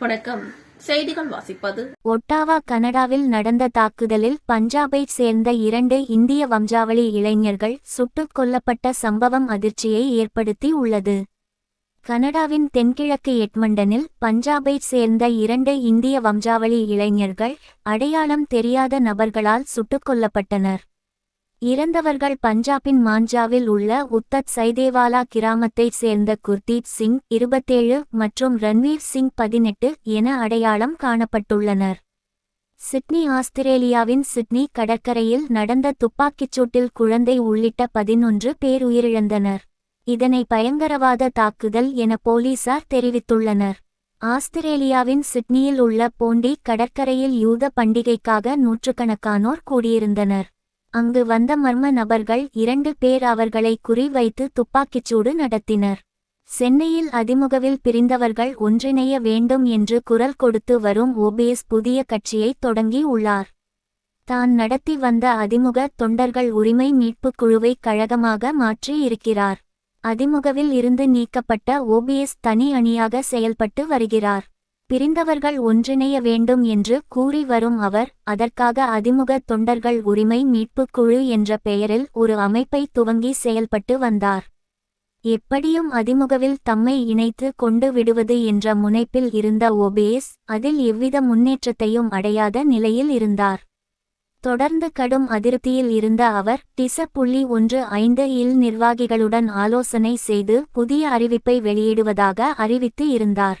வணக்கம். செய்திகள் வாசிப்பது. ஒட்டாவா கனடாவில் நடந்த தாக்குதலில் பஞ்சாபைச் சேர்ந்த இரண்டு இந்திய வம்சாவளி இளைஞர்கள் சுட்டுக் கொல்லப்பட்ட சம்பவம் அதிர்ச்சியை ஏற்படுத்தி உள்ளது. கனடாவின் தென்கிழக்கு எட்மண்டனில் பஞ்சாபைச் சேர்ந்த இரண்டு இந்திய வம்சாவளி இளைஞர்கள் அடையாளம் தெரியாத நபர்களால் சுட்டுக் கொல்லப்பட்டனர். இறந்தவர்கள் பஞ்சாபின் மாஞ்சாவில் உள்ள உத்தத் சைதேவாலா கிராமத்தைச் சேர்ந்த குர்தீப் சிங் இருபத்தேழு மற்றும் ரன்வீர் சிங் பதினெட்டு என அடையாளம் காணப்பட்டுள்ளனர். சிட்னி ஆஸ்திரேலியாவின் சிட்னி கடற்கரையில் நடந்த துப்பாக்கிச்சூட்டில் குழந்தை உள்ளிட்ட பதினொன்று பேர் உயிரிழந்தனர். இதனை பயங்கரவாத தாக்குதல் என போலீசார் தெரிவித்துள்ளனர். ஆஸ்திரேலியாவின் சிட்னியில் உள்ள போண்டி கடற்கரையில் யூத பண்டிகைக்காக நூற்றுக்கணக்கானோர் கூடியிருந்தனர். அங்கு வந்த மர்ம நபர்கள் இரண்டு பேர் அவர்களை குறிவைத்து துப்பாக்கிச்சூடு நடத்தினர். சென்னையில் அதிமுகவில் பிரிந்தவர்கள் ஒன்றிணைய வேண்டும் என்று குரல் கொடுத்து வரும் ஓபிஎஸ் புதிய கட்சியை தொடங்கி உள்ளார். தான் நடத்தி வந்த அதிமுக தொண்டர்கள் உரிமை மீட்புக் குழுவை கழகமாக மாற்றி இருக்கிறார். அதிமுகவில் இருந்து நீக்கப்பட்ட ஓபிஎஸ் தனி அணியாக செயல்பட்டு வருகிறார். பிரிந்தவர்கள் ஒன்றிணைய வேண்டும் என்று கூறி வரும் அவர் அதற்காக அதிமுக தொண்டர்கள் உரிமை மீட்புக் குழு என்ற பெயரில் ஒரு அமைப்பை துவங்கி செயல்பட்டு வந்தார். எப்படியும் அதிமுகவில் தம்மை இணைத்து கொண்டு விடுவது என்ற முனைப்பில் இருந்த ஓபிஎஸ் அதில் எவ்வித முன்னேற்றத்தையும் அடையாத நிலையில் இருந்தார். தொடர்ந்து கடும் அதிருப்தியில் இருந்த அவர் திச புள்ளி ஒன்று ஐந்து இல் நிர்வாகிகளுடன் ஆலோசனை செய்து புதிய அறிவிப்பை வெளியிடுவதாக அறிவித்து இருந்தார்.